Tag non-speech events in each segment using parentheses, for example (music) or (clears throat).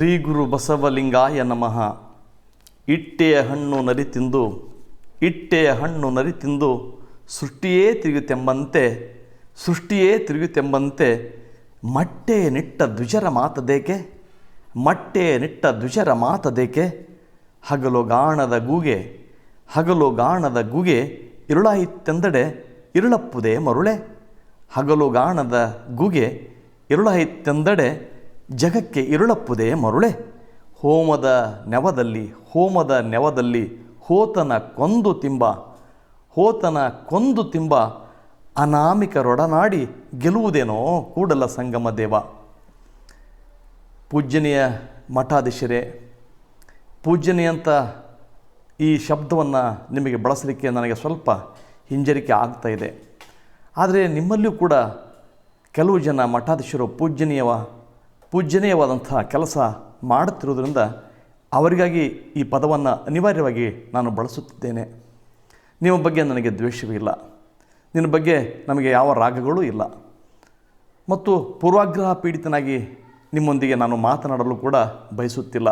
ಶ್ರೀ ಗುರು ಬಸವಲಿಂಗಾಯ ನಮಃ. ಇಟ್ಟೆಯ ಹಣ್ಣು ನರಿ ತಿಂದು, ಇಟ್ಟೆಯ ಹಣ್ಣು ನರಿ ತಿಂದು ಸೃಷ್ಟಿಯೇ ತಿರುಗುತ್ತೆಂಬಂತೆ ಸೃಷ್ಟಿಯೇ ತಿರುಗುತ್ತೆಂಬಂತೆ ಮಟ್ಟೆ ನಿಟ್ಟ ದ್ವಿಜರ ಮಾತದೇಕೆ ಮಟ್ಟೆ ನಿಟ್ಟ ದ್ವಿಜರ ಮಾತದೇಕೆ ಹಗಲು ಗಾಣದ ಗೂಗೆ, ಹಗಲು ಗಾಣದ ಗುಗೆ ಇರುಳಾಯಿತೆಂದಡೆ ಇರುಳಪ್ಪುದೇ ಮರುಳೆ? ಹಗಲು ಗಾಣದ ಗುಗೆ ಇರುಳಾಯಿತೆಂದಡೆ ಜಗಕ್ಕೆ ಇರುಳಪ್ಪುದೇ ಮರುಳೆ. ಹೋಮದ ನೆವದಲ್ಲಿ ಹೋಮದ ನೆವದಲ್ಲಿ ಹೋತನ ಕೊಂದು ತಿಂಬ. ಹೋತನ ಕೊಂದು ತಿಂಬ, ಅನಾಮಿಕರೊಡನಾಡಿ ಗೆಲುವುದೇನೋ ಕೂಡಲ ಸಂಗಮ ದೇವ. ಪೂಜ್ಯನೀಯ ಮಠಾಧೀಶರೇ ಪೂಜ್ಯನೀಯಂತ ಈ ಶಬ್ದವನ್ನು ನಿಮಗೆ ಬಳಸಲಿಕ್ಕೆ ನನಗೆ ಸ್ವಲ್ಪ ಹಿಂಜರಿಕೆ ಆಗ್ತಾ ಇದೆ. ಆದರೆ ನಿಮ್ಮಲ್ಲಿಯೂ ಕೂಡ ಕೆಲವು ಜನ ಮಠಾಧೀಶರು, ಪೂಜ್ಯನೀಯವ ಪೂಜ್ಯನೀಯವಾದಂಥ ಕೆಲಸ ಮಾಡುತ್ತಿರುವುದರಿಂದ ಅವರಿಗಾಗಿ ಈ ಪದವನ್ನು ಅನಿವಾರ್ಯವಾಗಿ ನಾನು ಬಳಸುತ್ತಿದ್ದೇನೆ. ನಿಮ್ಮ ಬಗ್ಗೆ ನನಗೆ ದ್ವೇಷವೂ ಇಲ್ಲ. ನಿನ್ನ ಬಗ್ಗೆ ನಮಗೆ ಯಾವ ರಾಗಗಳೂ ಇಲ್ಲ. ಮತ್ತು ಪೂರ್ವಾಗ್ರಹ ಪೀಡಿತನಾಗಿ ನಿಮ್ಮೊಂದಿಗೆ ನಾನು ಮಾತನಾಡಲು ಕೂಡ ಬಯಸುತ್ತಿಲ್ಲ.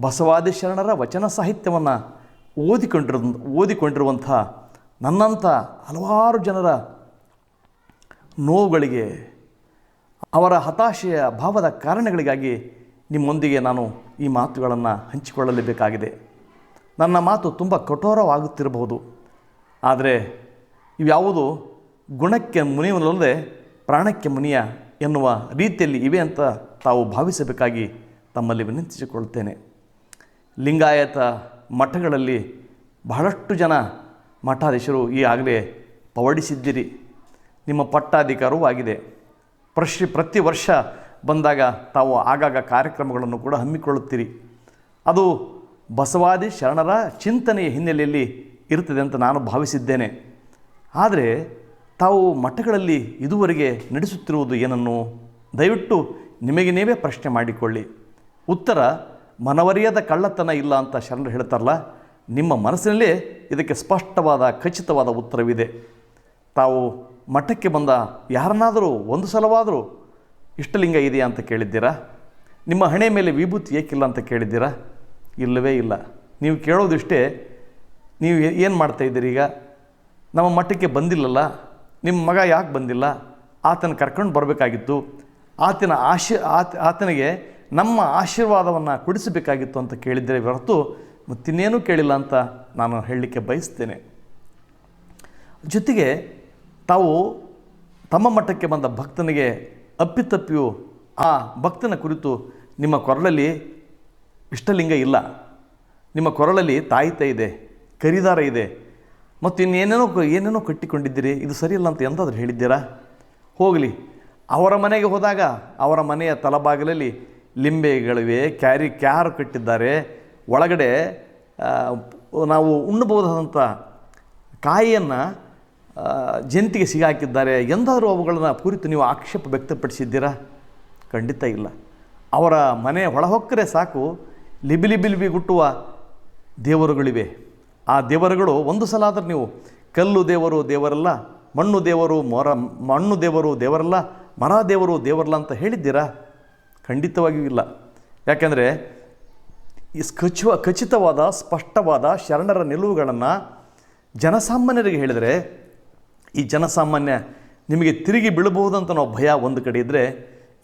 ಬಸವಾದಿ ಶರಣರ ವಚನ ಸಾಹಿತ್ಯವನ್ನು ಓದಿಕೊಂಡಿರೋ ಓದಿಕೊಂಡಿರುವಂಥ ನನ್ನಂಥ ಹಲವಾರು ಜನರ ನೋವುಗಳಿಗೆ ಅವರ ಹತಾಶೆಯ ಭಾವದ ಕಾರಣಗಳಿಗಾಗಿ ನಿಮ್ಮೊಂದಿಗೆ ನಾನು ಈ ಮಾತುಗಳನ್ನು ಹಂಚಿಕೊಳ್ಳಲೇಬೇಕಾಗಿದೆ. ನನ್ನ ಮಾತು ತುಂಬ ಕಠೋರವಾಗುತ್ತಿರಬಹುದು. ಆದರೆ ಇವ್ಯಾವುದು ಗುಣಕ್ಕೆ ಮುನಿಯಲ್ಲದೆ ಪ್ರಾಣಕ್ಕೆ ಮುನಿಯ ಎನ್ನುವ ರೀತಿಯಲ್ಲಿ ಇವೆ ಅಂತ ತಾವು ಭಾವಿಸಬೇಕಾಗಿ ತಮ್ಮಲ್ಲಿ ವಿನಂತಿಸಿಕೊಳ್ಳುತ್ತೇನೆ. ಲಿಂಗಾಯತ ಮಠಗಳಲ್ಲಿ ಬಹಳಷ್ಟು ಜನ ಮಠಾಧೀಶರು ಈಗಾಗಲೇ ಪವಡಿಸಿದ್ದೀರಿ. ನಿಮ್ಮ ಪಟ್ಟಾಧಿಕಾರವೂ ಆಗಿದೆ. ಪ್ರಶ್ ಪ್ರತಿ ವರ್ಷ ಬಂದಾಗ ತಾವು ಆಗಾಗ ಕಾರ್ಯಕ್ರಮಗಳನ್ನು ಕೂಡ ಹಮ್ಮಿಕೊಳ್ಳುತ್ತೀರಿ. ಅದು ಬಸವಾದಿ ಶರಣರ ಚಿಂತನೆಯ ಹಿನ್ನೆಲೆಯಲ್ಲಿ ಇರುತ್ತದೆ ಅಂತ ನಾನು ಭಾವಿಸಿದ್ದೇನೆ. ಆದರೆ ತಾವು ಮಠಗಳಲ್ಲಿ ಇದುವರೆಗೆ ನಡೆಸುತ್ತಿರುವುದು ಏನನ್ನು ದಯವಿಟ್ಟು ನಿಮಗೆ ನೀವೇ ಪ್ರಶ್ನೆ ಮಾಡಿಕೊಳ್ಳಿ. ಉತ್ತರ, ಮನವರಿಯದ ಕಳ್ಳತನ ಇಲ್ಲ ಅಂತ ಶರಣರು ಹೇಳ್ತಾರಲ್ಲ, ನಿಮ್ಮ ಮನಸ್ಸಿನಲ್ಲೇ ಇದಕ್ಕೆ ಸ್ಪಷ್ಟವಾದ ಖಚಿತವಾದ ಉತ್ತರವಿದೆ. ತಾವು ಮಠಕ್ಕೆ ಬಂದ ಯಾರನ್ನಾದರೂ, ಒಂದು ಸಲವಾದರೂ ಇಷ್ಟಲಿಂಗ ಇದೆಯಾ ಅಂತ ಕೇಳಿದ್ದೀರಾ? ನಿಮ್ಮ ಹಣೆ ಮೇಲೆ ವಿಭೂತಿ ಏಕಿಲ್ಲ ಅಂತ ಕೇಳಿದ್ದೀರಾ? ಇಲ್ಲವೇ ಇಲ್ಲ. ನೀವು ಕೇಳೋದಿಷ್ಟೇ, ನೀವು ಏನು ಮಾಡ್ತಾಯಿದ್ದೀರಿ ಈಗ? ನಮ್ಮ ಮಠಕ್ಕೆ ಬಂದಿಲ್ಲಲ್ಲ? ನಿಮ್ಮ ಮಗ ಯಾಕೆ ಬಂದಿಲ್ಲ? ಆತನ ಕರ್ಕೊಂಡು ಬರಬೇಕಾಗಿತ್ತು. ಆತನ ಆಶೀ ಆತ ಆತನಿಗೆ ನಮ್ಮ ಆಶೀರ್ವಾದವನ್ನು ಕೊಡಿಸಬೇಕಾಗಿತ್ತು ಅಂತ ಕೇಳಿದ್ದರೆ ಹೊರತು ಮತ್ತಿನ್ನೇನೂ ಕೇಳಿಲ್ಲ ಅಂತ ನಾನು ಹೇಳಲಿಕ್ಕೆ ಬಯಸ್ತೇನೆ. ಜೊತೆಗೆ ತಾವು ತಮ್ಮ ಮಟ್ಟಕ್ಕೆ ಬಂದ ಭಕ್ತನಿಗೆ ಅಪ್ಪಿತಪ್ಪಿಯು ಆ ಭಕ್ತನ ಕುರಿತು ನಿಮ್ಮ ಕೊರಳಲ್ಲಿ ಇಷ್ಟಲಿಂಗ ಇಲ್ಲ. ನಿಮ್ಮ ಕೊರಳಲ್ಲಿ ತಾಯಿತ ಇದೆ, ಕರಿದಾರ ಇದೆ. ಮತ್ತು ಇನ್ನೇನೇನೋ ಏನೇನೋ ಕಟ್ಟಿಕೊಂಡಿದ್ದೀರಿ? ಇದು ಸರಿಯಿಲ್ಲ ಅಂತ ಎಂದಾದರೂ ಹೇಳಿದ್ದೀರಾ? ಹೋಗಲಿ. ಅವರ ಮನೆಗೆ ಹೋದಾಗ ಅವರ ಮನೆಯ ತಲಬಾಗಿಲಲ್ಲಿ ಲಿಂಬೆಗಳಿವೆ, ಕ್ಯಾರಿ, ಕ್ಯಾರು ಕಟ್ಟಿದ್ದಾರೆ. ಒಳಗಡೆ ನಾವು ಉಣ್ಣಬಹುದಾದಂಥ ಕಾಯಿಯನ್ನು ಜಂತಿಗೆ ಸಿಗಾಕಿದ್ದಾರೆ. ಎಂದಾದರೂ ಅವುಗಳನ್ನು ಕುರಿತು ನೀವು ಆಕ್ಷೇಪ ವ್ಯಕ್ತಪಡಿಸಿದ್ದೀರಾ? ಖಂಡಿತ ಇಲ್ಲ. ಅವರ ಮನೆ ಒಳಹೊಕ್ಕರೆ ಸಾಕು. ಲಿಬಿಲಿಬಿಲಿಬಿ ಲಿಬಿ ಲಿಬಿ ಗುಟ್ಟುವ ದೇವರುಗಳಿವೆ. ಆ ದೇವರುಗಳು ಒಂದು ಸಲ ಆದರೂ ನೀವು ಕಲ್ಲು ದೇವರು ದೇವರಲ್ಲ, ಮಣ್ಣು ದೇವರು ಮೊರ, ಮಣ್ಣು ದೇವರು ದೇವರಲ್ಲ, ಮರ ದೇವರು ದೇವರಲ್ಲ ಅಂತ ಹೇಳಿದ್ದೀರಾ? ಖಂಡಿತವಾಗಿಯೂ ಇಲ್ಲ. ಯಾಕೆಂದರೆ ಈ ಖಚಿವ, ಖಚಿತವಾದ, ಸ್ಪಷ್ಟವಾದ ಶರಣರ ನಿಲುವುಗಳನ್ನು ಜನಸಾಮಾನ್ಯರಿಗೆ ಹೇಳಿದರೆ ಈ ಜನಸಾಮಾನ್ಯ ನಿಮಗೆ ತಿರುಗಿ ಬೀಳಬಹುದಂತ ನಾವು ಭಯ ಒಂದು ಕಡೆ ಇದ್ದರೆ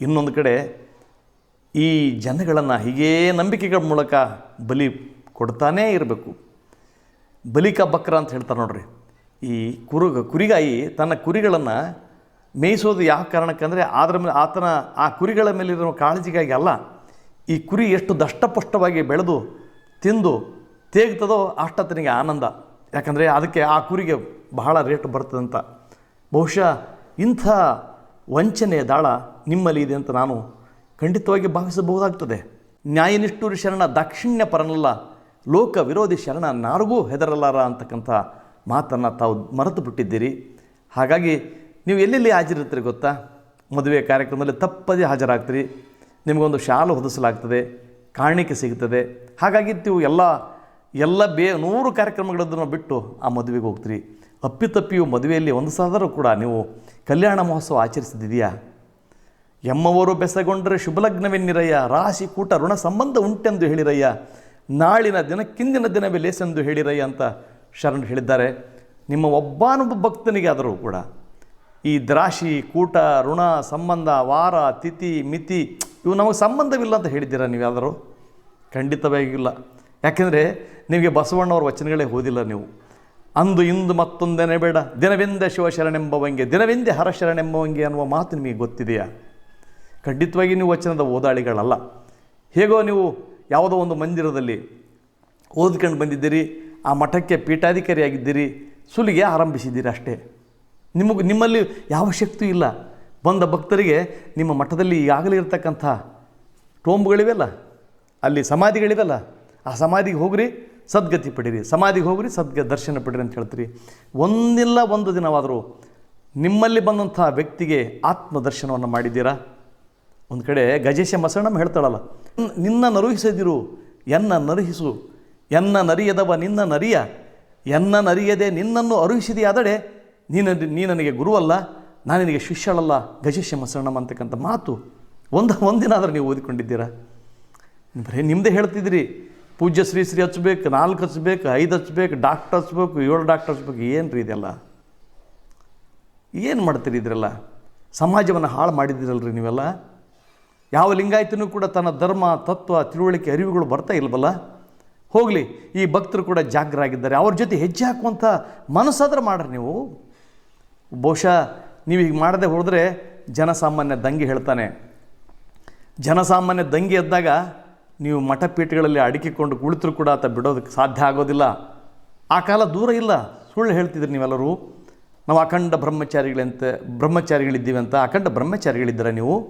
ಇನ್ನೊಂದು ಕಡೆ ಈ ಜನಗಳನ್ನು ಹೀಗೇ ನಂಬಿಕೆಗಳ ಮೂಲಕ ಬಲಿ ಕೊಡ್ತಾನೇ ಇರಬೇಕು. ಬಲಿಕ ಬಕ್ರ ಅಂತ ಹೇಳ್ತಾರೆ ನೋಡ್ರಿ. ಈ ಕುರುಗ, ಕುರಿಗಾಯಿ ತನ್ನ ಕುರಿಗಳನ್ನು ಮೇಯಿಸೋದು ಯಾವ ಕಾರಣಕ್ಕಂದರೆ ಅದರ ಮೇಲೆ ಆತನ ಆ ಕುರಿಗಳ ಮೇಲಿರುವ ಕಾಳಜಿಗಾಗಿ ಅಲ್ಲ. ಈ ಕುರಿ ಎಷ್ಟು ದಷ್ಟಪುಷ್ಟವಾಗಿ ಬೆಳೆದು ತಿಂದು ತೇಗ್ತದೋ ಅಷ್ಟತನಿಗೆ ಆನಂದ. ಯಾಕಂದರೆ ಅದಕ್ಕೆ ಆ ಕುರಿಗೆ ಬಹಳ ರೇಟ್ ಬರ್ತದಂತ. ಬಹುಶಃ ಇಂಥ ವಂಚನೆಯ ದಾಳ ನಿಮ್ಮಲ್ಲಿ ಇದೆ ಅಂತ ನಾನು ಖಂಡಿತವಾಗಿ ಭಾವಿಸಬಹುದಾಗ್ತದೆ. ನ್ಯಾಯನಿಷ್ಠೂರಿ ಶರಣ, ದಾಕ್ಷಿಣ್ಯ ಪರನಲ್ಲ, ಲೋಕ ವಿರೋಧಿ ಶರಣ ನಾರಿಗೂ ಹೆದರಲಾರ ಅಂತಕ್ಕಂಥ ಮಾತನ್ನು ತಾವು ಮರೆತು ಬಿಟ್ಟಿದ್ದೀರಿ. ಹಾಗಾಗಿ ನೀವು ಎಲ್ಲೆಲ್ಲಿ ಹಾಜರಿರ್ತೀರಿ ಗೊತ್ತಾ? ಮದುವೆ ಕಾರ್ಯಕ್ರಮದಲ್ಲಿ ತಪ್ಪದೇ ಹಾಜರಾಗ್ತೀರಿ. ನಿಮಗೊಂದು ಶಾಲು ಹೊದಿಸಲಾಗ್ತದೆ, ಕಾಣಿಕೆ ಸಿಗ್ತದೆ. ಹಾಗಾಗಿ ನೀವು ಎಲ್ಲ ಎಲ್ಲ ಬೇ ನೂರು ಕಾರ್ಯಕ್ರಮಗಳನ್ನು ಬಿಟ್ಟು ಆ ಮದುವೆಗೆ ಹೋಗ್ತೀರಿ. ಅಪ್ಪಿತಪ್ಪಿಯು ಮದುವೆಯಲ್ಲಿ ಒಂದು ಸಾದರೂ ಕೂಡ ನೀವು ಕಲ್ಯಾಣ ಮಹೋತ್ಸವ ಆಚರಿಸಿದಿದೆಯಾ? ಎಮ್ಮವರು ಬೆಸಗೊಂಡರೆ ಶುಭಲಗ್ನವೆನ್ನಿರಯ್ಯ, ರಾಶಿ ಕೂಟ ಋಣ ಸಂಬಂಧ ಉಂಟೆಂದು ಹೇಳಿರಯ್ಯ, ನಾಳಿನ ದಿನಕ್ಕಿಂದಿನ ದಿನವೇ ಲೇಸೆಂದು ಹೇಳಿರಯ್ಯ ಅಂತ ಶರಣರು ಹೇಳಿದ್ದಾರೆ. ನಿಮ್ಮ ಒಬ್ಬಾನೊಬ್ಬ ಭಕ್ತನಿಗೆ ಆದರೂ ಕೂಡ ಈ ದ್ರಾಶಿ ಕೂಟ, ಋಣ ಸಂಬಂಧ, ವಾರ, ತಿಥಿ, ಮಿತಿ, ಇವು ನಮಗೆ ಸಂಬಂಧವಿಲ್ಲ ಅಂತ ಹೇಳಿದ್ದೀರಾ ನೀವು ಖಂಡಿತವಾಗಿಲ್ಲ. ಯಾಕೆಂದರೆ ನಿಮಗೆ ಬಸವಣ್ಣವ್ರ ವಚನಗಳೇ ಓದಿಲ್ಲ ನೀವು. ಅಂದು ಇಂದು ಮತ್ತೊಂದೇನೆ ಬೇಡ. ದಿನವೆಂದ ಶಿವಶರಣೆಂಬವಂಗೆ, ದಿನವೆಂದೆ ಹರಶರಣೆಂಬವಂಗೆ ಅನ್ನುವ ಮಾತು ನಿಮಗೆ ಗೊತ್ತಿದೆಯಾ? ಖಂಡಿತವಾಗಿ ನೀವು ವಚನದ ಓದಾಳಿಗಳಲ್ಲ. ಹೇಗೋ ನೀವು ಯಾವುದೋ ಒಂದು ಮಂದಿರದಲ್ಲಿ ಓದ್ಕೊಂಡು ಬಂದಿದ್ದೀರಿ, ಆ ಮಠಕ್ಕೆ ಪೀಠಾಧಿಕಾರಿಯಾಗಿದ್ದೀರಿ, ಸುಲಿಗೆ ಆರಂಭಿಸಿದ್ದೀರಿ ಅಷ್ಟೇ. ನಿಮಗೆ ನಿಮ್ಮಲ್ಲಿ ಯಾವ ಶಕ್ತಿ ಇಲ್ಲ. ಬಂದ ಭಕ್ತರಿಗೆ ನಿಮ್ಮ ಮಠದಲ್ಲಿ ಈಗಾಗಲೇ ಇರತಕ್ಕಂಥ ಟೋಂಬುಗಳಿವೆಲ್ಲ ಅಲ್ಲಿ ಸಮಾಧಿಗಳಿವೆಲ್ಲ. ಆ ಸಮಾಧಿಗೆ ಹೋಗ್ರಿ ಸದ್ಗತಿ ಪಡೀರಿ. ಸಮಾಧಿಗೆ ಹೋಗ್ರಿ, ಸದ್ಗ ದರ್ಶನ ಪಡೀರಿ ಅಂತ ಹೇಳ್ತೀರಿ. ಒಂದಿಲ್ಲ ಒಂದು ದಿನವಾದರೂ ನಿಮ್ಮಲ್ಲಿ ಬಂದಂಥ ವ್ಯಕ್ತಿಗೆ ಆತ್ಮದರ್ಶನವನ್ನು ಮಾಡಿದ್ದೀರಾ? ಒಂದು ಕಡೆ ಗಜೇಶ ಮಸಣಮ್ಮ ಹೇಳ್ತಾಳಲ್ಲ, "ನಿನ್ನ- ನಿನ್ನ ನರುಹಿಸದಿರು, ಎನ್ನ ನರುಹಿಸು, ಎನ್ನ ನರಿಯದವ ನಿನ್ನ ನರಿಯ, ಎನ್ನ ನರಿಯದೆ ನಿನ್ನನ್ನು ಅರುಹಿಸಿದೆಯಾದಡೆ ನೀನು, ನೀ ನನಗೆ ಗುರುವಲ್ಲ, ನಾನು ನಿನಗೆ ಶಿಷ್ಯಳಲ್ಲ, ಗಜೇಶ ಮಸಣಮ್ಮ ಅಂತಕ್ಕಂಥ ಮಾತು ಒಂದು ಒಂದಿನ ಆದರೂ ನೀವು ಓದಿಕೊಂಡಿದ್ದೀರಾ? ಬರೀ ನಿಮ್ಮದೇ ಹೇಳ್ತಿದ್ರಿ ಪೂಜ್ಯ ಶ್ರೀ ಶ್ರೀ ಹಚ್ಬೇಕು, ನಾಲ್ಕು ಹಚ್ಬೇಕು, ಐದು ಹಚ್ಬೇಕು, ಡಾಕ್ಟರ್ ಹಚ್ಬೇಕು, ಏಳು ಡಾಕ್ಟರ್ ಹಚ್ಬೇಕು ಏನು ರೀ ಇದೆಲ್ಲ? ಏನು ಮಾಡ್ತೀರಿ ಇದ್ರೆಲ್ಲ? ಸಮಾಜವನ್ನು ಹಾಳು ಮಾಡಿದ್ದೀರಲ್ರಿ ನೀವೆಲ್ಲ? ಯಾವ ಲಿಂಗಾಯತನೂ ಕೂಡ ತನ್ನ ಧರ್ಮ, ತತ್ವ, ತಿಳುವಳಿಕೆ, ಅರಿವುಗಳು ಬರ್ತಾ ಇಲ್ವಲ್ಲ? ಹೋಗಲಿ, ಈ ಭಕ್ತರು ಕೂಡ ಜಾಗರಾಗಿದ್ದಾರೆ. ಅವ್ರ ಜೊತೆ ಹೆಜ್ಜೆ ಹಾಕುವಂಥ ಮನಸ್ಸಾದ್ರೆ ಮಾಡ್ರಿ ನೀವು. ಬಹುಶಃ ನೀವು ಹೀಗೆ ಮಾಡದೆ ಹೋದರೆ ಜನಸಾಮಾನ್ಯ ದಂಗೆ ಹೇಳ್ತಾನೆ. ಜನಸಾಮಾನ್ಯ ದಂಗೆ ಎದ್ದಾಗ ನೀವು ಮಠಪೀಠಗಳಲ್ಲಿ ಅಡಿಕೆಕೊಂಡು ಕುಳಿತರು ಕೂಡ ಆತ ಬಿಡೋದಕ್ಕೆ ಸಾಧ್ಯ ಆಗೋದಿಲ್ಲ. ಆ ಕಾಲ ದೂರ ಇಲ್ಲ. ಸುಳ್ಳು ಹೇಳ್ತಿದ್ರಿ ನೀವೆಲ್ಲರೂ. ನಾವು ಅಖಂಡ ಬ್ರಹ್ಮಚಾರಿಗಳಂತ, ಬ್ರಹ್ಮಚಾರಿಗಳಿದ್ದೀವಿ ಅಂತ. ಅಖಂಡ ಬ್ರಹ್ಮಚಾರಿಗಳಿದ್ದೀರ ನೀವು?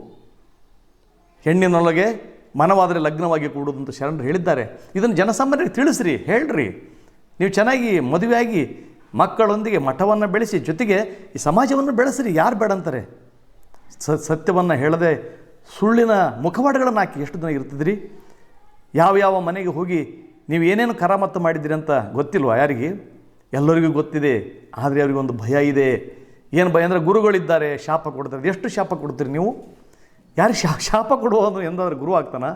ಹೆಣ್ಣಿನೊಳಗೆ ಮನವಾದರೆ ಲಗ್ನವಾಗಿ ಕೂಡುವುದು ಅಂತ ಶರಣರು ಹೇಳಿದ್ದಾರೆ. ಇದನ್ನು ಜನಸಾಮಾನ್ಯರಿಗೆ ತಿಳಿಸ್ರಿ, ಹೇಳ್ರಿ. ನೀವು ಚೆನ್ನಾಗಿ ಮದುವೆಯಾಗಿ ಮಕ್ಕಳೊಂದಿಗೆ ಮಠವನ್ನು ಬೆಳೆಸಿ, ಜೊತೆಗೆ ಈ ಸಮಾಜವನ್ನು ಬೆಳೆಸ್ರಿ. ಯಾರು ಬೇಡ ಅಂತಾರೆ? ಸತ್ಯವನ್ನು ಹೇಳದೆ ಸುಳ್ಳಿನ ಮುಖವಾಡಗಳನ್ನು ಹಾಕಿ ಎಷ್ಟು ದಿನ ಇರ್ತಿದ್ರಿ? ಯಾವ ಯಾವ ಮನೆಗೆ ಹೋಗಿ ನೀವು ಏನೇನು ಕರಾಮತ್ತು ಮಾಡಿದ್ದೀರಿ ಅಂತ ಗೊತ್ತಿಲ್ವಾ ಯಾರಿಗೆ? ಎಲ್ಲರಿಗೂ ಗೊತ್ತಿದೆ, ಆದರೆ ಅವರಿಗೊಂದು ಭಯ ಇದೆ. ಏನು ಭಯ ಅಂದರೆ ಗುರುಗಳಿದ್ದಾರೆ, ಶಾಪ ಕೊಡ್ತಾರೆ. ಎಷ್ಟು ಶಾಪ ಕೊಡ್ತೀರಿ ನೀವು? ಯಾರು ಶಾ ಶಾಪ ಕೊಡುವವನು ಎಂದಾದ್ರೆ ಗುರು ಆಗ್ತಾನ?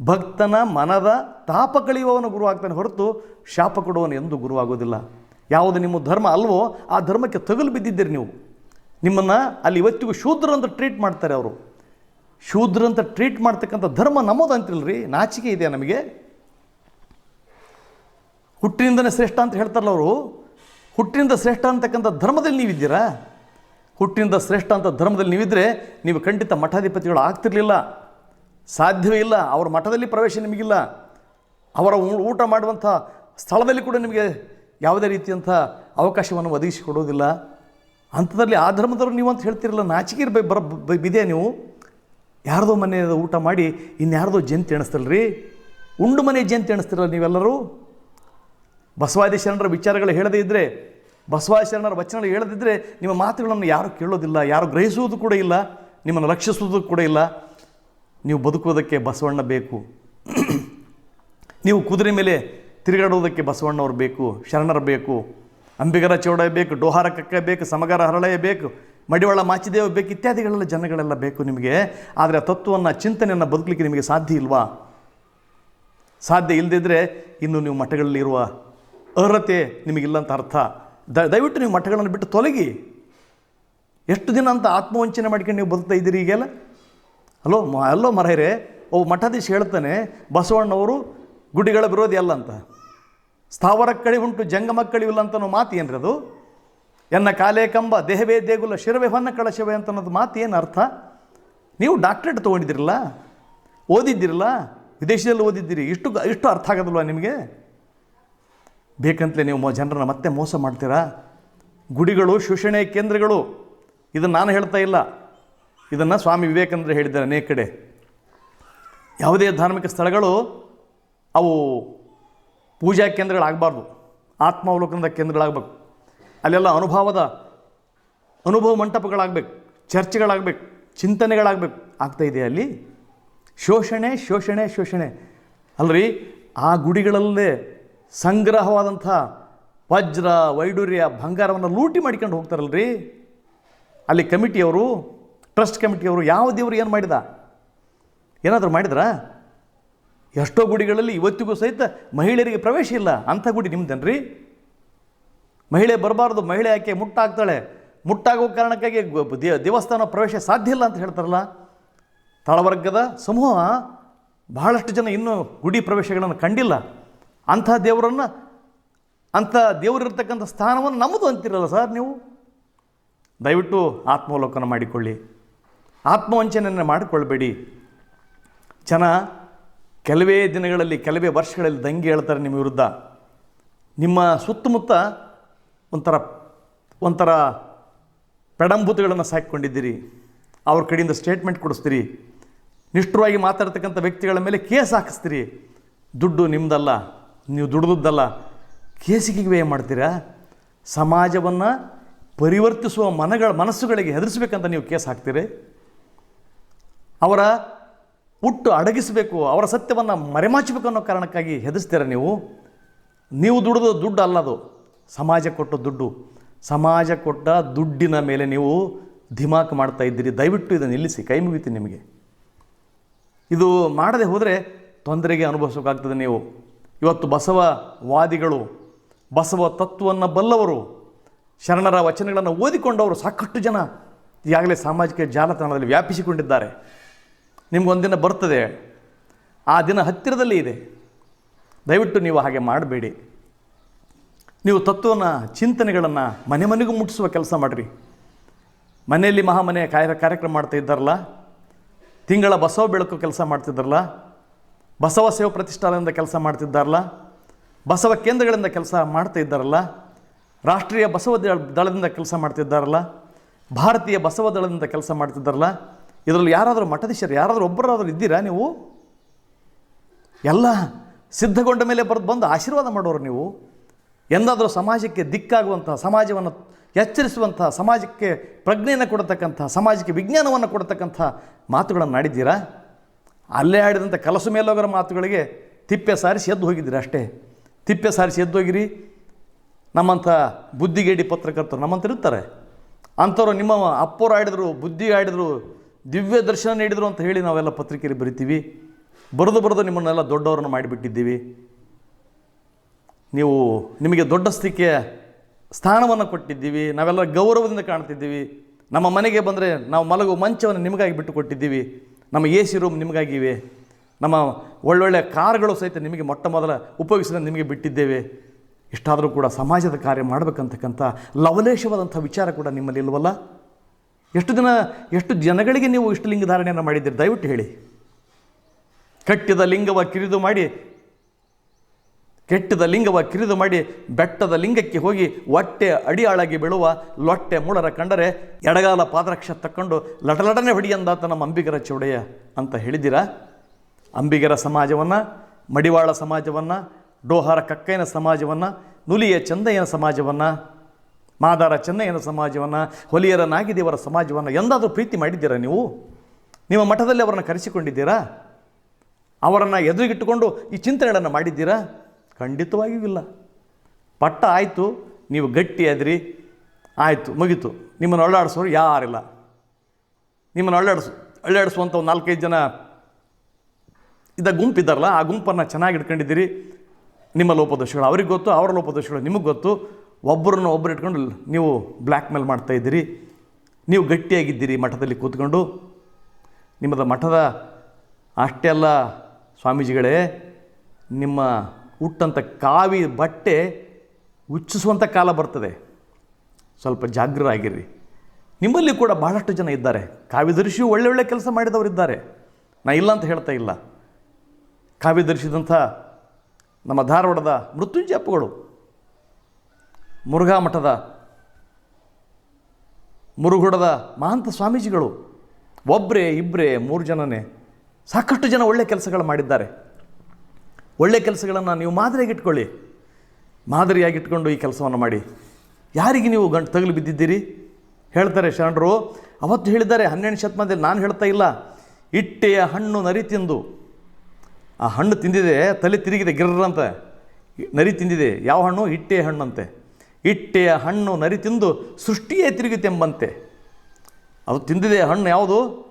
ಭಕ್ತನ ಮನದ ತಾಪ ಕಳೆಯುವವನು ಗುರು ಆಗ್ತಾನೆ ಹೊರತು ಶಾಪ ಕೊಡುವವನು ಎಂದೂ ಗುರು ಆಗೋದಿಲ್ಲ. ಯಾವುದು ನಿಮ್ಮ ಧರ್ಮ ಅಲ್ವೋ, ಆ ಧರ್ಮಕ್ಕೆ ತಗಲು ಬಿದ್ದಿದ್ದೀರಿ ನೀವು. ನಿಮ್ಮನ್ನು ಅಲ್ಲಿ ಇವತ್ತಿಗೂ ಶೂದ್ರ ಅಂತ ಟ್ರೀಟ್ ಮಾಡ್ತಾರೆ ಅವರು. ಶೂದ್ರ ಅಂತ ಟ್ರೀಟ್ ಮಾಡ್ತಕ್ಕಂಥ ಧರ್ಮ ನಮ್ಮದು ಅಂತಿಲ್ರಿ? ನಾಚಿಕೆ ಇದೆ ನಮಗೆ. ಹುಟ್ಟಿನಿಂದನೇ ಶ್ರೇಷ್ಠ ಅಂತ ಹೇಳ್ತಾರಲ್ಲ ಅವರು. ಹುಟ್ಟಿನಿಂದ ಶ್ರೇಷ್ಠ ಅಂತಕ್ಕಂಥ ಧರ್ಮದಲ್ಲಿ ನೀವಿದ್ದೀರಾ? ಹುಟ್ಟಿನಿಂದ ಶ್ರೇಷ್ಠ ಅಂತ ಧರ್ಮದಲ್ಲಿ ನೀವಿದ್ದರೆ ನೀವು ಖಂಡಿತ ಮಠಾಧಿಪತಿಗಳು ಆಗ್ತಿರ್ಲಿಲ್ಲ. ಸಾಧ್ಯವೇ ಇಲ್ಲ. ಅವರ ಮಠದಲ್ಲಿ ಪ್ರವೇಶ ನಿಮಗಿಲ್ಲ. ಅವರ ಊಟ ಮಾಡುವಂಥ ಸ್ಥಳದಲ್ಲಿ ಕೂಡ ನಿಮಗೆ ಯಾವುದೇ ರೀತಿಯಂಥ ಅವಕಾಶವನ್ನು ಒದಗಿಸಿಕೊಡೋದಿಲ್ಲ ಅಂಥದ್ರಲ್ಲಿ ಆ ಧರ್ಮದವರು ನೀವು ಅಂತ ಹೇಳ್ತಿರಲ್ಲ, ನಾಚಿಕೆ ಬರ ಬಿದೆ ನೀವು? ಯಾರ್ದೋ ಮನೆ ಊಟ ಮಾಡಿ ಇನ್ಯಾರ್ದೋ ಜಯಂತಿ ಎಣಿಸ್ತಲ್ರಿ ಉಂಡು ಮನೆ ಜಯಂತಿ ಎಣಿಸ್ತಿರಲ್ಲ ನೀವೆಲ್ಲರೂ? ಬಸವಾದಿ ಶರಣರ ವಿಚಾರಗಳು ಹೇಳದೇ ಇದ್ದರೆ ಬಸವಾದಿ ಶರಣರ ವಚನಗಳು ಹೇಳದಿದ್ದರೆ ನಿಮ್ಮ ಮಾತುಗಳನ್ನು ಯಾರು ಕೇಳೋದಿಲ್ಲ, ಯಾರು ಗ್ರಹಿಸುವುದು ಕೂಡ ಇಲ್ಲ, ನಿಮ್ಮನ್ನು ರಕ್ಷಿಸುವುದು ಕೂಡ ಇಲ್ಲ. ನೀವು ಬದುಕೋದಕ್ಕೆ ಬಸವಣ್ಣ ಬೇಕು. (clears throat) ನೀವು ಕುದುರೆ ಮೇಲೆ ತಿರುಗಾಡೋದಕ್ಕೆ ಬಸವಣ್ಣವ್ರು ಬೇಕು, ಶರಣರು ಬೇಕು. ಅಂಬಿಗರ ಚೌಡ ಬೇಕು ಡೋಹಾರ ಕಕ್ಕ ಬೇಕು, ಸಮಗರ ಹರಳೆಯ ಬೇಕು. ಮಡಿವಾಳ ಮಾಚಿದೇವ ಬೇಕು ಇತ್ಯಾದಿಗಳೆಲ್ಲ ಜನಗಳೆಲ್ಲ ಬೇಕು ನಿಮಗೆ. ಆದರೆ ಆ ತತ್ವವನ್ನು, ಚಿಂತನೆಯನ್ನು ಬದುಕಲಿಕ್ಕೆ ನಿಮಗೆ ಸಾಧ್ಯ ಇಲ್ವಾ? ಸಾಧ್ಯ ಇಲ್ಲದಿದ್ದರೆ ಇನ್ನು ನೀವು ಮಠಗಳಲ್ಲಿರುವ ಅರ್ಹತೆ ನಿಮಗಿಲ್ಲ ಅಂತ ಅರ್ಥ. ದ, ದಯವಿಟ್ಟು ನೀವು ಮಠಗಳನ್ನು ಬಿಟ್ಟು ತೊಲಗಿ. ಎಷ್ಟು ದಿನ ಅಂತ ಆತ್ಮವಂಚನೆ ಮಾಡ್ಕೊಂಡು ನೀವು ಬದುಕ್ತಾ ಇದ್ದೀರಿ ಈಗೆಲ್ಲ? ಮ, ಅಲ್ಲೋ ಮರೈರೆ ಒಬ್ಬ ಮಠಾಧೀಶ ಹೇಳ್ತಾನೆ, ಬಸವಣ್ಣವರು ಗುಡಿಗಳ ವಿರೋಧಿ ಅಲ್ಲ ಅಂತ. ಸ್ಥಾವರ ಕಳಿ ಉಂಟು ಜಂಗಮಕ್ಕಳಿವಿಲ್ಲ ಅಂತ ಮಾತು ಏನ್ರಿ ಅದು? ಎನ್ನ ಕಾಲೇ ಕಂಬ, ದೇಹವೇ ದೇಗುಲ, ಶಿರವೇ ಹೊನ್ನ ಕಳಶವೇ ಅಂತ ಅನ್ನೋದು ಮಾತು ಏನು ಅರ್ಥ? ನೀವು ಡಾಕ್ಟ್ರೇಟ್ ತೊಗೊಂಡಿದ್ದೀರಲ್ಲ? ಓದಿದ್ದಿರಲ್ಲ? ವಿದೇಶದಲ್ಲಿ ಓದಿದ್ದೀರಿ? ಇಷ್ಟು ಇಷ್ಟು ಅರ್ಥ ಆಗೋದಲ್ವ ನಿಮಗೆ? ಬೇಕಂತಲೇ ನೀವು ಜನರನ್ನ ಮತ್ತೆ ಮೋಸ ಮಾಡ್ತೀರಾ? ಗುಡಿಗಳು, ಶೋಷಣೆ ಕೇಂದ್ರಗಳು, ಇದನ್ನು ನಾನು ಹೇಳ್ತಾ ಇಲ್ಲ. ಇದನ್ನು ಸ್ವಾಮಿ ವಿವೇಕಾನಂದರು ಹೇಳಿದ್ದಾರೆ ಅನೇಕ ಕಡೆ. ಯಾವುದೇ ಧಾರ್ಮಿಕ ಸ್ಥಳಗಳು ಅವು ಪೂಜಾ ಕೇಂದ್ರಗಳಾಗಬಾರ್ದು. ಆತ್ಮಾವಲೋಕನದ ಕೇಂದ್ರಗಳಾಗಬೇಕು. ಅಲ್ಲೆಲ್ಲ ಅನುಭವದ ಅನುಭವ ಮಂಟಪಗಳಾಗಬೇಕು, ಚರ್ಚೆಗಳಾಗಬೇಕು, ಚಿಂತನೆಗಳಾಗಬೇಕು, ಆಗ್ತಾ ಇದೆ ಅಲ್ಲಿ. ಶೋಷಣೆ ಶೋಷಣೆ ಶೋಷಣೆ. ಅಲ್ರಿ, ಆ ಗುಡಿಗಳಲ್ಲೇ ಸಂಗ್ರಹವಾದಂಥ ವಜ್ರ ವೈಡೂರ್ಯ ಬಂಗಾರವನ್ನು ಲೂಟಿ ಮಾಡ್ಕೊಂಡು ಹೋಗ್ತಾರಲ್ರಿ. ಅಲ್ಲಿ ಕಮಿಟಿಯವರು, ಟ್ರಸ್ಟ್ ಕಮಿಟಿಯವರು ಯಾವ ದೇವರು ಏನು ಮಾಡಿದ? ಏನಾದರೂ ಮಾಡಿದ್ರಾ? ಎಷ್ಟೋ ಗುಡಿಗಳಲ್ಲಿ ಇವತ್ತಿಗೂ ಸಹಿತ ಮಹಿಳೆಯರಿಗೆ ಪ್ರವೇಶ ಇಲ್ಲ. ಅಂಥ ಗುಡಿ ನಿಮ್ದೇನ್ರಿ? ಮಹಿಳೆ ಬರಬಾರ್ದು, ಮಹಿಳೆ ಆಕೆ ಮುಟ್ಟಾಗ್ತಾಳೆ. ಮುಟ್ಟಾಗೋ ಕಾರಣಕ್ಕಾಗಿ ದೇವಸ್ಥಾನ ಪ್ರವೇಶ ಸಾಧ್ಯ ಇಲ್ಲ ಅಂತ ಹೇಳ್ತಾರಲ್ಲ? ತಳವರ್ಗದ ಸಮೂಹ ಬಹಳಷ್ಟು ಜನ ಇನ್ನೂ ಗುಡಿ ಪ್ರವೇಶಗಳನ್ನು ಕಂಡಿಲ್ಲ. ಅಂಥ ದೇವರನ್ನು, ಅಂಥ ದೇವರಿರ್ತಕ್ಕಂಥ ಸ್ಥಾನವನ್ನು ನಮ್ಮದು ಅಂತಿರಲ್ಲ ಸರ್ ನೀವು? ದಯವಿಟ್ಟು ಆತ್ಮಾವಲೋಕನ ಮಾಡಿಕೊಳ್ಳಿ. ಆತ್ಮವಂಚನೆಯನ್ನು ಮಾಡಿಕೊಳ್ಬೇಡಿ. ಜನ ಕೆಲವೇ ದಿನಗಳಲ್ಲಿ, ಕೆಲವೇ ವರ್ಷಗಳಲ್ಲಿ ದಂಗೆ ಹೇಳ್ತಾರೆ ನಿಮ್ಮ ವಿರುದ್ಧ. ನಿಮ್ಮ ಸುತ್ತಮುತ್ತ ಒಂಥರ ಒಂಥರ ಪೆಡಂಭೂತಗಳನ್ನು ಸಾಕಿಕೊಂಡಿದ್ದೀರಿ. ಅವ್ರ ಕಡೆಯಿಂದ ಸ್ಟೇಟ್ಮೆಂಟ್ ಕೊಡಿಸ್ತೀರಿ. ನಿಷ್ಠುರವಾಗಿ ಮಾತಾಡ್ತಕ್ಕಂಥ ವ್ಯಕ್ತಿಗಳ ಮೇಲೆ ಕೇಸ್ ಹಾಕಿಸ್ತೀರಿ. ದುಡ್ಡು ನಿಮ್ಮದಲ್ಲ ನೀವು ದುಡ್ದದ್ದಲ್ಲ. ಕೇಸಿಗೆ ವ್ಯಯ ಮಾಡ್ತೀರಾ? ಸಮಾಜವನ್ನು ಪರಿವರ್ತಿಸುವ ಮನಗಳ, ಮನಸ್ಸುಗಳಿಗೆ ಹೆದರಿಸ್ಬೇಕಂತ ನೀವು ಕೇಸ್ ಹಾಕ್ತೀರಿ? ಅವರ ಹುಟ್ಟು ಅಡಗಿಸಬೇಕು, ಅವರ ಸತ್ಯವನ್ನು ಮರೆಮಾಚಬೇಕು ಅನ್ನೋ ಕಾರಣಕ್ಕಾಗಿ ಹೆದರ್ಸ್ತೀರ ನೀವು? ನೀವು ದುಡ್ದು ದುಡ್ಡು ಅಲ್ಲದು ಸಮಾಜ ಕೊಟ್ಟ ದುಡ್ಡು. ಸಮಾಜ ಕೊಟ್ಟ ದುಡ್ಡಿನ ಮೇಲೆ ನೀವು ಧಿಮಾಕ್ ಮಾಡ್ತಾ ಇದ್ದೀರಿ. ದಯವಿಟ್ಟು ಇದನ್ನು ನಿಲ್ಲಿಸಿ. ಕೈ ಮುಗಿತೀನಿ ನಿಮಗೆ. ಇದು ಮಾಡದೆ ಹೋದರೆ ತೊಂದರೆಗೆ ಅನುಭವಿಸೋಕ್ಕಾಗ್ತದೆ ನೀವು. ಇವತ್ತು ಬಸವವಾದಿಗಳು, ಬಸವ ತತ್ವವನ್ನು ಬಲ್ಲವರು, ಶರಣರ ವಚನಗಳನ್ನು ಓದಿಕೊಂಡವರು ಸಾಕಷ್ಟು ಜನ ಈಗಾಗಲೇ ಸಾಮಾಜಿಕ ಜಾಲತಾಣದಲ್ಲಿ ವ್ಯಾಪಿಸಿಕೊಂಡಿದ್ದಾರೆ. ನಿಮಗೊಂದಿನ ಬರ್ತದೆ. ಆ ದಿನ ಹತ್ತಿರದಲ್ಲಿ ಇದೆ. ದಯವಿಟ್ಟು ನೀವು ಹಾಗೆ ಮಾಡಬೇಡಿ. ನೀವು ತತ್ವನ, ಚಿಂತನೆಗಳನ್ನು ಮನೆ ಮನೆಗೂ ಮುಟ್ಟಿಸುವ ಕೆಲಸ ಮಾಡಿರಿ. ಮನೆಯಲ್ಲಿ ಮಹಾಮನೆ ಕಾರ್ಯ ಕಾರ್ಯಕ್ರಮ ಮಾಡ್ತಾ ಇದ್ದಾರಲ್ಲ? ತಿಂಗಳ ಬಸವ ಬೆಳಕು ಕೆಲಸ ಮಾಡ್ತಿದ್ದಾರಲ್ಲ ಬಸವ ಸೇವಾ ಪ್ರತಿಷ್ಠಾನದಿಂದ ಕೆಲಸ ಮಾಡ್ತಿದ್ದಾರಲ್ಲ ಬಸವ ಕೇಂದ್ರಗಳಿಂದ ಕೆಲಸ ಮಾಡ್ತಾ ಇದ್ದಾರಲ್ಲ? ರಾಷ್ಟ್ರೀಯ ಬಸವ ದಳ- ದಳದಿಂದ ಕೆಲಸ ಮಾಡ್ತಿದ್ದಾರಲ್ಲ ಭಾರತೀಯ ಬಸವ ದಳದಿಂದ ಕೆಲಸ ಮಾಡ್ತಿದ್ದಾರಲ್ಲ ಇದರಲ್ಲಿ ಯಾರಾದರೂ ಮಠಾಧೀಶರು, ಯಾರಾದರೂ ಒಬ್ಬರಾದರೂ ಇದ್ದೀರಾ ನೀವು? ಎಲ್ಲ ಸಿದ್ಧಗೊಂಡ ಮೇಲೆ ಬರೆದು ಬಂದು ಆಶೀರ್ವಾದ ಮಾಡೋರು ನೀವು. ಎಂದಾದರೂ ಸಮಾಜಕ್ಕೆ ದಿಕ್ಕಾಗುವಂತಹ, ಸಮಾಜವನ್ನು ಎಚ್ಚರಿಸುವಂತಹ, ಸಮಾಜಕ್ಕೆ ಪ್ರಜ್ಞೆಯನ್ನು ಕೊಡತಕ್ಕಂಥ ಸಮಾಜಕ್ಕೆ ವಿಜ್ಞಾನವನ್ನು ಕೊಡತಕ್ಕಂಥ ಮಾತುಗಳನ್ನು ಆಡಿದ್ದೀರಾ? ಅಲ್ಲೇ ಆಡಿದಂಥ ಕಲಸು ಮೇಲೋಗರ ಮಾತುಗಳಿಗೆ ತಿಪ್ಪೆ ಸಾರಿಸಿ ಎದ್ದು ಹೋಗಿದ್ದೀರಿ ಅಷ್ಟೇ? ತಿಪ್ಪೆ ಸಾರಿಸಿ ಎದ್ದು ಹೋಗಿರಿ. ನಮ್ಮಂಥ ಬುದ್ಧಿಗೇಡಿ ಪತ್ರಕರ್ತರು ನಮ್ಮಂತ ಇರ್ತಾರೆ. ಅಂಥವ್ರು ನಿಮ್ಮ ಅಪ್ಪೋರು ಆಡಿದ್ರು, ಬುದ್ಧಿ ಆಡಿದ್ರು, ದಿವ್ಯ ದರ್ಶನ ನೀಡಿದರು ಅಂತ ಹೇಳಿ ನಾವೆಲ್ಲ ಪತ್ರಿಕೆಯಲ್ಲಿ ಬರಿತೀವಿ. ಬರೆದು ಬರೆದು ನಿಮ್ಮನ್ನೆಲ್ಲ ದೊಡ್ಡವರನ್ನು ಮಾಡಿಬಿಟ್ಟಿದ್ದೀವಿ. ನೀವು ನಿಮಗೆ ದೊಡ್ಡ ಸ್ಥಿತಿಗೆ ಸ್ಥಾನವನ್ನು ಕೊಟ್ಟಿದ್ದೀವಿ ನಾವೆಲ್ಲ ಗೌರವದಿಂದ ಕಾಣ್ತಿದ್ದೀವಿ. ನಮ್ಮ ಮನೆಗೆ ಬಂದರೆ ನಾವು ಮಲಗುವ ಮಂಚವನ್ನು ನಿಮಗಾಗಿ ಬಿಟ್ಟು ಕೊಟ್ಟಿದ್ದೀವಿ ನಮ್ಮ ಎ ಸಿ ರೂಮ್ ನಿಮಗಾಗಿವೆ. ನಮ್ಮ ಒಳ್ಳೊಳ್ಳೆ ಕಾರ್ಗಳು ಸಹಿತ ನಿಮಗೆ ಮೊಟ್ಟ ಮೊದಲ ಉಪಯೋಗಿಸಿದ ನಿಮಗೆ ಬಿಟ್ಟಿದ್ದೇವೆ. ಇಷ್ಟಾದರೂ ಕೂಡ ಸಮಾಜದ ಕಾರ್ಯ ಮಾಡಬೇಕಂತಕ್ಕಂಥ ಲವಲೇಶವಾದಂಥ ವಿಚಾರ ಕೂಡ ನಿಮ್ಮಲ್ಲಿ ಇಲ್ವಲ್ಲ? ಎಷ್ಟು ದಿನ, ಎಷ್ಟು ಜನಗಳಿಗೆ ನೀವು ಇಷ್ಟು ಲಿಂಗ ಧಾರಣೆಯನ್ನು ಮಾಡಿದ್ದೀರಿ? ದಯವಿಟ್ಟು ಹೇಳಿ. ಕಟ್ಟಿದ ಲಿಂಗವ ಕಿರಿದು ಮಾಡಿ ಕೆಟ್ಟದ ಲಿಂಗವ ಕಿರಿದು ಮಾಡಿ ಬೆಟ್ಟದ ಲಿಂಗಕ್ಕೆ ಹೋಗಿ ಹೊಟ್ಟೆ ಅಡಿಯಾಳಾಗಿ ಬೀಳುವ ಲೊಟ್ಟೆ ಮೂಳರ ಕಂಡರೆ ಎಡಗಾಲ ಪಾದರಕ್ಷ ತಕ್ಕೊಂಡು ಲಟಲಟನೆ ಹೊಡಿಯಂದಾತ ನಮ್ಮ ಅಂಬಿಗರ ಚೌಡೆಯ ಅಂತ ಹೇಳಿದಿರಾ ಅಂಬಿಗರ ಸಮಾಜವನ್ನು, ಮಡಿವಾಳ ಸಮಾಜವನ್ನು, ಡೋಹಾರ ಕಕ್ಕಯ್ಯನ ಸಮಾಜವನ್ನು, ನುಲಿಯ ಚಂದಯ್ಯನ ಸಮಾಜವನ್ನು, ಮಾದಾರ ಚೆನ್ನಯ್ಯನ ಸಮಾಜವನ್ನು, ಹೊಲಿಯರ ನಾಗಿದೇವರ ಸಮಾಜವನ್ನು ಎಂದಾದರೂ ಪ್ರೀತಿ ಮಾಡಿದ್ದೀರಾ ನೀವು? ನಿಮ್ಮ ಮಠದಲ್ಲಿ ಅವರನ್ನು ಕರೆಸಿಕೊಂಡಿದ್ದೀರಾ? ಅವರನ್ನು ಎದುರಿಗಿಟ್ಟುಕೊಂಡು ಈ ಚಿಂತನೆಗಳನ್ನು ಮಾಡಿದ್ದೀರಾ? ಖಂಡಿತವಾಗಿಯೂ ಇಲ್ಲ. ಪಟ್ಟ ಆಯಿತು, ನೀವು ಗಟ್ಟಿ ಆದ್ರಿ, ಆಯಿತು, ಮುಗೀತು. ನಿಮ್ಮನ್ನು ಅಳ್ಳಾಡಿಸೋರು ಯಾರಿಲ್ಲ. ನಿಮ್ಮನ್ನು ಅಳ್ಳಾಡಿಸು ಅಳ್ಳಾಡಿಸುವಂಥ ಒಂದು ನಾಲ್ಕೈದು ಜನ ಇದ್ದ ಗುಂಪಿದ್ದಾರಲ್ಲ, ಆ ಗುಂಪನ್ನು ಚೆನ್ನಾಗಿ ಇಟ್ಕೊಂಡಿದ್ದೀರಿ. ನಿಮ್ಮ ಲೋಪದೋಷಗಳು ಅವ್ರಿಗೆ ಗೊತ್ತು, ಅವರ ಲೋಪದೋಷಗಳು ನಿಮಗೆ ಗೊತ್ತು. ಒಬ್ಬರನ್ನ ಒಬ್ಬರು ಇಟ್ಕೊಂಡು ನೀವು ಬ್ಲ್ಯಾಕ್ ಮೇಲ್ ಮಾಡ್ತಾಯಿದ್ದೀರಿ ನೀವು ಗಟ್ಟಿಯಾಗಿದ್ದೀರಿ ಮಠದಲ್ಲಿ ಕೂತ್ಕೊಂಡು. ನಿಮ್ಮದ ಮಠದ ಅಷ್ಟೆಲ್ಲ ಸ್ವಾಮೀಜಿಗಳೇ, ನಿಮ್ಮ ಹುಟ್ಟಂಥ ಕಾವಿ ಬಟ್ಟೆ ಉಚ್ಚಿಸುವಂಥ ಕಾಲ ಬರ್ತದೆ. ಸ್ವಲ್ಪ ಜಾಗೃತರಾಗಿರ್ರಿ ನಿಮ್ಮಲ್ಲಿ ಕೂಡ ಬಹಳಷ್ಟು ಜನ ಇದ್ದಾರೆ. ಕಾವ್ಯದರ್ಶಿಯು ಒಳ್ಳೆ ಒಳ್ಳೆ ಕೆಲಸ ಮಾಡಿದವರಿದ್ದಾರೆ ನಾ ಇಲ್ಲ ಅಂತ ಹೇಳ್ತಾ ಇಲ್ಲ. ಕಾವ್ಯದರ್ಶಿದಂಥ ನಮ್ಮ ಧಾರವಾಡದ ಮೃತ್ಯುಂಜಯ ಅಪ್ಪಗಳು, ಮುರುಘಾ ಮಠದ ಮುರುಗುಡದ ಮಹಾಂತ ಸ್ವಾಮೀಜಿಗಳು ಒಬ್ಬರೇ ಇಬ್ಬರೇ ಮೂರು ಜನನೇ ಸಾಕಷ್ಟು ಜನ ಒಳ್ಳೆ ಕೆಲಸಗಳು ಮಾಡಿದ್ದಾರೆ. ಒಳ್ಳೆ ಕೆಲಸಗಳನ್ನು ನೀವು ಮಾದರಿಯಾಗಿ ಇಟ್ಕೊಳ್ಳಿ. ಮಾದರಿಯಾಗಿ ಇಟ್ಕೊಂಡು ಈ ಕೆಲಸವನ್ನು ಮಾಡಿ. ಯಾರಿಗೆ ನೀವು ಗಂಟು ತಗಲು ಬಿದ್ದಿದ್ದೀರಿ? ಹೇಳ್ತಾರೆ ಶರಣರು ಅವತ್ತು ಹೇಳಿದ್ದಾರೆ ಹನ್ನೆರಡು ಶತಮಾನದಲ್ಲಿ ನಾನು ಹೇಳ್ತಾ ಇಲ್ಲ. ಇಟ್ಟೆಯ ಹಣ್ಣು ನರಿ ತಿಂದು. ಆ ಹಣ್ಣು ತಿಂದಿದೆ, ತಲೆ ತಿರುಗಿದೆ ಗಿರ್ರಂತ ನರಿ ತಿಂದಿದೆ. ಯಾವ ಹಣ್ಣು? ಇಟ್ಟೆಯ ಹಣ್ಣಂತೆ. ಇಟ್ಟೆಯ ಹಣ್ಣು ನರಿ ತಿಂದು ಸೃಷ್ಟಿಯೇ ತಿರುಗಿತೆಂಬಂತೆ ಅದು ತಿಂದಿದೆ, ಹಣ್ಣು ಯಾವುದು?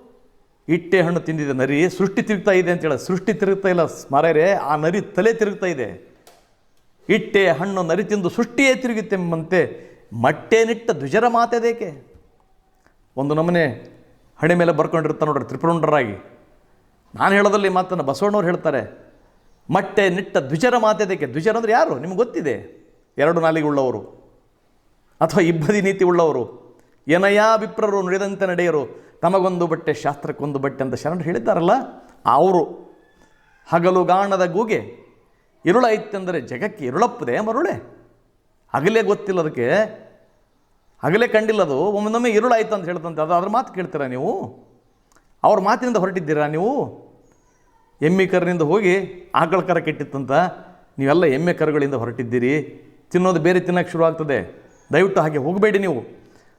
ಇಟ್ಟೆ ಹಣ್ಣು ತಿಂದಿದೆ, ನರಿ ಸೃಷ್ಟಿ ತಿರುಗ್ತಾ ಇದೆ ಅಂತೇಳಿ ಸೃಷ್ಟಿ ತಿರುಗ್ತಾ ಇಲ್ಲ ಸ್ಮರರೆ, ಆ ನರಿ ತಲೆ ತಿರುಗ್ತಾ ಇದೆ. ಇಟ್ಟೆ ಹಣ್ಣು ನರಿ ತಿಂದು ಸೃಷ್ಟಿಯೇ ತಿರುಗಿತೆಂಬಂತೆ ಮಟ್ಟೆ ನಿಟ್ಟ ದ್ವಿಜರ ಮಾತೆದೇಕೆ ಒಂದು ನಮ್ಮನೆ ಹಣೆ ಮೇಲೆ ಬರ್ಕೊಂಡಿರ್ತಾರೆ ನೋಡ್ರಿ ತ್ರಿಪುರಂಡರಾಗಿ. ನಾನು ಹೇಳೋದಲ್ಲಿ ಮಾತನ್ನು ಬಸವಣ್ಣವ್ರು ಹೇಳ್ತಾರೆ ಮಟ್ಟೆ ನಿಟ್ಟ ದ್ವಿಜರ ಮಾತೆದಕ್ಕೆ ದ್ವಿಜರ ಅಂದರೆ ಯಾರು? ನಿಮ್ಗೆ ಗೊತ್ತಿದೆ. ಎರಡು ನಾಲಿಗೆ ಉಳ್ಳವರು. ಅಥವಾ ಇಬ್ಬದಿ ನೀತಿ ಉಳ್ಳವರು. ಏನಯ್ಯ ವಿಪ್ರರು ನುಡಿದಂತೆ ನಡೆಯರು. ತಮಗೊಂದು ಬಟ್ಟೆ, ಶಾಸ್ತ್ರಕ್ಕೊಂದು ಬಟ್ಟೆ ಅಂತ ಶರಣರು ಹೇಳಿದ್ದಾರಲ್ಲ, ಅವರು ಹಗಲು ಗಾಣದ ಗೂಗೆ ಇರುಳೈತೆಂದರೆ ಜಗಕ್ಕೆ ಇರುಳಪ್ಪದೆ ಮರುಳೆ ಹಗಲೇ ಗೊತ್ತಿಲ್ಲ ಅದಕ್ಕೆ. ಹಗಲೇ ಕಂಡಿಲ್ಲ ಅದು. ಒಮ್ಮೊಮ್ಮೆ ಇರುಳಾಯ್ತು ಅಂತ ಹೇಳ್ತಂತೆ. ಅದು ಅದ್ರ ಮಾತು ಕೇಳ್ತೀರಾ ನೀವು? ಅವ್ರ ಮಾತಿನಿಂದ ಹೊರಟಿದ್ದೀರಾ ನೀವು? ಎಮ್ಮೆ ಕರಿನಿಂದ ಹೋಗಿ ಆಕಳ ಕರ ಕೆಟ್ಟಿತ್ತಂತ. ನೀವೆಲ್ಲ ಎಮ್ಮೆ ಕರುಗಳಿಂದ ಹೊರಟಿದ್ದೀರಿ. ತಿನ್ನೋದು ಬೇರೆ ತಿನ್ನೋಕ್ಕೆ ಶುರು ಆಗ್ತದೆ ದಯವಿಟ್ಟು ಹಾಗೆ ಹೋಗಬೇಡಿ ನೀವು.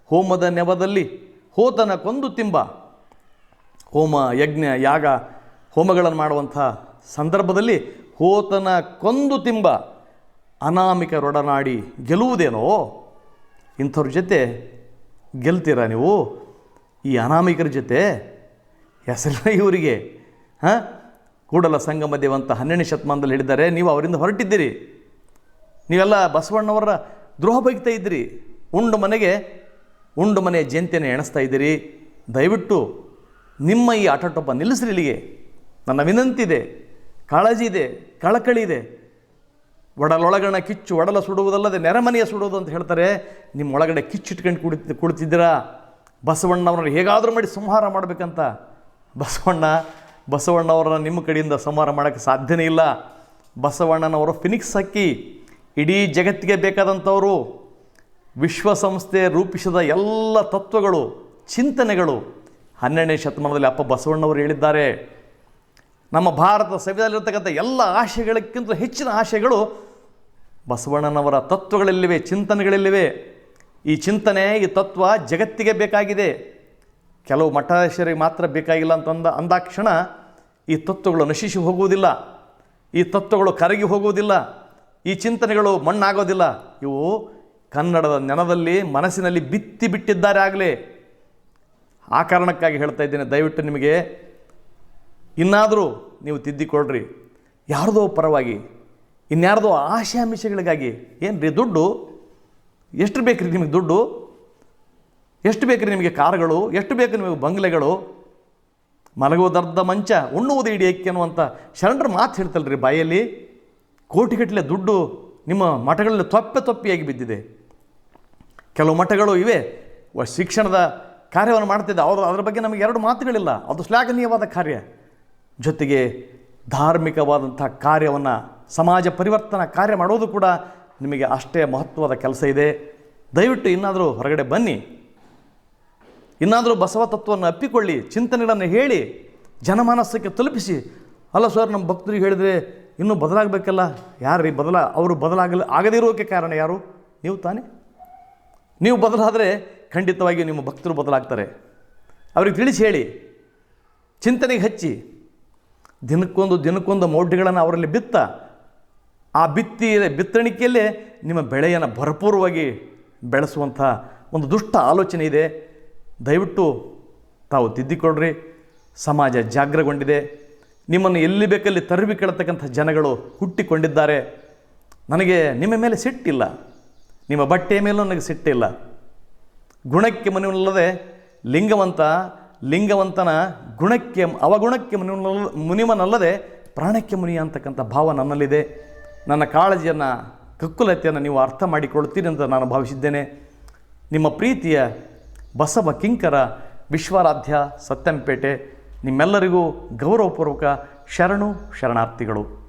ಹೋಮದ ನೆವದಲ್ಲಿ ಹೋತನ ಕೊಂದು ತಿಂಬ. ಹೋಮ, ಯಜ್ಞ, ಯಾಗ, ಹೋಮಗಳನ್ನು ಮಾಡುವಂಥ ಸಂದರ್ಭದಲ್ಲಿ ಹೋತನ ಕೊಂದು ತಿಂಬ. ಅನಾಮಿಕ ರೊಡನಾಡಿ ಗೆಲ್ಲುವುದೇನೋ? ಇಂಥವ್ರ ಜೊತೆ ಗೆಲ್ತೀರಾ ನೀವು? ಈ ಅನಾಮಿಕರ ಜೊತೆ? ಹೆಸರಿನ ಇವರಿಗೆ, ಹಾಂ? ಕೂಡಲ ಸಂಗಮ ದೇವಂತ ಹನ್ನೆರಡನೇ ಶತಮಾನದಲ್ಲಿ ಹೇಳಿದ್ದಾರೆ, ನೀವು ಅವರಿಂದ ಹೊರಟಿದ್ದೀರಿ. ನೀವೆಲ್ಲ ಬಸವಣ್ಣವರ ದ್ರೋಹ ಬೈಗ್ತಾ ಇದ್ದೀರಿ. ಉಂಡು ಮನೆಗೆ ಉಂಡು ಮನೆ ಜಯಂತಿಯನ್ನು ಎಣಿಸ್ತಾ ಇದ್ದೀರಿ. ದಯವಿಟ್ಟು ನಿಮ್ಮ ಈ ಆಟೋಟೊಪ್ಪ ನಿಲ್ಲಿಸ್ರಿ ಇಲ್ಲಿಗೆ. ನನ್ನ ವಿನಂತಿ ಇದೆ, ಕಾಳಜಿ ಇದೆ, ಕಳಕಳಿ ಇದೆ. ಒಡಲೊಳಗಣ ಕಿಚ್ಚು, ಒಡಲ ಸುಡುವುದಲ್ಲದೆ ನೆರೆಮನೆಯ ಸುಡುವುದು ಅಂತ ಹೇಳ್ತಾರೆ. ನಿಮ್ಮ ಒಳಗಡೆ ಕಿಚ್ಚಿಟ್ಕೊಂಡು ಕುಡಿ ಕುಳಿತಿದ್ದೀರಾ ಬಸವಣ್ಣವ್ರನ್ನ ಹೇಗಾದರೂ ಮಾಡಿ ಸಂಹಾರ ಮಾಡಬೇಕಂತ. ಬಸವಣ್ಣ ಬಸವಣ್ಣವರನ್ನ ನಿಮ್ಮ ಕಡೆಯಿಂದ ಸಂಹಾರ ಮಾಡೋಕ್ಕೆ ಸಾಧ್ಯನೇ ಇಲ್ಲ. ಬಸವಣ್ಣನವರು ಫಿನಿಕ್ಸ್ ಹಕ್ಕಿ. ಇಡೀ ಜಗತ್ತಿಗೆ ಬೇಕಾದಂಥವರು. ವಿಶ್ವಸಂಸ್ಥೆ ರೂಪಿಸಿದ ಎಲ್ಲ ತತ್ವಗಳು, ಚಿಂತನೆಗಳು. ಹನ್ನೆರಡನೇ ಶತಮಾನದಲ್ಲಿ ಅಪ್ಪ ಬಸವಣ್ಣವರು ಹೇಳಿದ್ದಾರೆ, ನಮ್ಮ ಭಾರತ ಸಂವಿಧಾನದಲ್ಲಿರ್ತಕ್ಕಂಥ ಎಲ್ಲ ಆಶಯಗಳಕ್ಕಿಂತ ಹೆಚ್ಚಿನ ಆಶಯಗಳು ಬಸವಣ್ಣನವರ ತತ್ವಗಳಲ್ಲಿವೆ, ಚಿಂತನೆಗಳಲ್ಲಿವೆ. ಈ ಚಿಂತನೆ, ಈ ತತ್ವ ಜಗತ್ತಿಗೆ ಬೇಕಾಗಿದೆ. ಕೆಲವು ಮಠಾಧೀಶರಿಗೆ ಮಾತ್ರ ಬೇಕಾಗಿಲ್ಲ ಅಂತಂದ ಅಂದಾಕ್ಷಣ ಈ ತತ್ವಗಳು ನಶಿಸಿ ಹೋಗುವುದಿಲ್ಲ. ಈ ತತ್ವಗಳು ಕರಗಿ ಹೋಗುವುದಿಲ್ಲ. ಈ ಚಿಂತನೆಗಳು ಮಣ್ಣಾಗೋದಿಲ್ಲ. ಇವು ಕನ್ನಡದ ನೆನದಲ್ಲಿ ಮನಸ್ಸಿನಲ್ಲಿ ಬಿತ್ತಿ ಬಿಟ್ಟಿದ್ದಾರೆ ಆಗಲೇ. ಆ ಕಾರಣಕ್ಕಾಗಿ ಹೇಳ್ತಾ ಇದ್ದೇನೆ, ದಯವಿಟ್ಟು ನಿಮಗೆ ಇನ್ನಾದರೂ ನೀವು ತಿದ್ದಿಕೊಳ್ಳ್ರಿ ಯಾರದೋ ಪರವಾಗಿ, ಇನ್ಯಾರ್ದೋ ಆಶಾಮಿಷಗಳಿಗಾಗಿ ಏನು ರೀ ದುಡ್ಡು? ಎಷ್ಟು ಬೇಕು ರೀ ನಿಮಗೆ ದುಡ್ಡು? ಎಷ್ಟು ಬೇಕು ರೀ ನಿಮಗೆ ಕಾರುಗಳು? ಎಷ್ಟು ಬೇಕು ನಿಮಗೆ ಬಂಗ್ಲೆಗಳು? ಮಲಗುವುದರ್ಧ ಮಂಚ, ಉಣ್ಣುವುದು ಇಡೀ ಎಕ್ಕೆ ಅನ್ನುವಂಥ ಶರಣರ ಮಾತು ಹೇಳ್ತಲ್ರಿ ಬಾಯಲ್ಲಿ. ಕೋಟಿಗಟ್ಟಲೆ ದುಡ್ಡು ನಿಮ್ಮ ಮಠಗಳಲ್ಲಿ ತೊಪ್ಪೆ ತೊಪ್ಪಿಯಾಗಿ ಬಿದ್ದಿದೆ. ಕೆಲವು ಮಠಗಳು ಇವೆ. ಶಿಕ್ಷಣದ ಕಾರ್ಯವನ್ನು ಮಾಡ್ತಿದ್ದ. ಅವರು ಅದರ ಬಗ್ಗೆ ನಮಗೆ ಎರಡು ಮಾತುಗಳಿಲ್ಲ. ಅದು ಶ್ಲಾಘನೀಯವಾದ ಕಾರ್ಯ. ಜೊತೆಗೆ ಧಾರ್ಮಿಕವಾದಂಥ ಕಾರ್ಯವನ್ನು, ಸಮಾಜ ಪರಿವರ್ತನಾ ಕಾರ್ಯ ಮಾಡೋದು ಕೂಡ ನಿಮಗೆ ಅಷ್ಟೇ ಮಹತ್ವದ ಕೆಲಸ ಇದೆ. ದಯವಿಟ್ಟು ಇನ್ನಾದರೂ ಹೊರಗಡೆ ಬನ್ನಿ. ಇನ್ನಾದರೂ ಬಸವ ತತ್ವವನ್ನು ಅಪ್ಪಿಕೊಳ್ಳಿ, ಚಿಂತನೆಗಳನ್ನು ಹೇಳಿ, ಜನಮಾನಸಕ್ಕೆ ತಲುಪಿಸಿ. ಅಲ್ಲ ಸರ್, ನಮ್ಮ ಭಕ್ತರಿಗೆ ಹೇಳಿದರೆ ಇನ್ನೂ ಬದಲಾಗಬೇಕಲ್ಲ? ಯಾರು ರೀ ಬದಲ, ಅವರು ಬದಲಾಗಲು ಆಗದಿರೋಕೆ ಕಾರಣ ಯಾರು? ನೀವು ತಾನೇ? ನೀವು ಬದಲಾದರೆ ಖಂಡಿತವಾಗಿಯೂ ನಿಮ್ಮ ಭಕ್ತರು ಬದಲಾಗ್ತಾರೆ. ಅವ್ರಿಗೆ ತಿಳಿಸಿ ಹೇಳಿ. ಚಿಂತನೆಗೆ ಹಚ್ಚಿ. ದಿನಕ್ಕೊಂದು ದಿನಕ್ಕೊಂದು ಮೌಢ್ಯಗಳನ್ನು ಅವರಲ್ಲಿ ಬಿತ್ತ. ಆ ಬಿತ್ತಿ ಬಿತ್ತಣಿಕೆಯಲ್ಲೇ ನಿಮ್ಮ ಬೆಳೆಯನ್ನು ಭರಪೂರವಾಗಿ ಬೆಳೆಸುವಂಥ ಒಂದು ದುಷ್ಟ ಆಲೋಚನೆ ಇದೆ. ದಯವಿಟ್ಟು ತಾವು ತಿದ್ದಿಕೊಳ್ಳ್ರಿ. ಸಮಾಜ ಜಾಗ್ರಗೊಂಡಿದೆ. ನಿಮ್ಮನ್ನು ಎಲ್ಲಿ ಬೇಕಲ್ಲಿ ತರಬಿ ಕೇಳತಕ್ಕಂಥ ಜನಗಳು ಹುಟ್ಟಿಕೊಂಡಿದ್ದಾರೆ. ನನಗೆ ನಿಮ್ಮ ಮೇಲೆ ಸಿಟ್ಟಿಲ್ಲ. ನಿಮ್ಮ ಬಟ್ಟೆಯ ಮೇಲೂ ನನಗೆ ಸಿಟ್ಟಿಲ್ಲ. ಗುಣಕ್ಕೆ ಮನಿವನಲ್ಲದೆ ಲಿಂಗವಂತ, ಲಿಂಗವಂತನ ಗುಣಕ್ಕೆ, ಅವಗುಣಕ್ಕೆ ಮುನಿವನಲ್ಲ, ಮುನಿವನಲ್ಲದೆ ಪ್ರಾಣಕ್ಕೆ ಮುನಿ ಅಂತಕ್ಕಂಥ ಭಾವ ನನ್ನಲ್ಲಿದೆ. ನನ್ನ ಕಾಳಜಿಯನ್ನು, ಕಕ್ಕುಲತೆಯನ್ನು ನೀವು ಅರ್ಥ ಮಾಡಿಕೊಳ್ಳುತ್ತೀರಿ ಅಂತ ನಾನು ಭಾವಿಸಿದ್ದೇನೆ. ನಿಮ್ಮ ಪ್ರೀತಿಯ ಬಸವ ಕಿಂಕರ, ವಿಶ್ವಾರಾಧ್ಯ, ಸತ್ಯಂಪೇಟೆ, ನಿಮ್ಮೆಲ್ಲರಿಗೂ ಗೌರವಪೂರ್ವಕ ಶರಣು, ಶರಣಾರ್ಥಿಗಳು.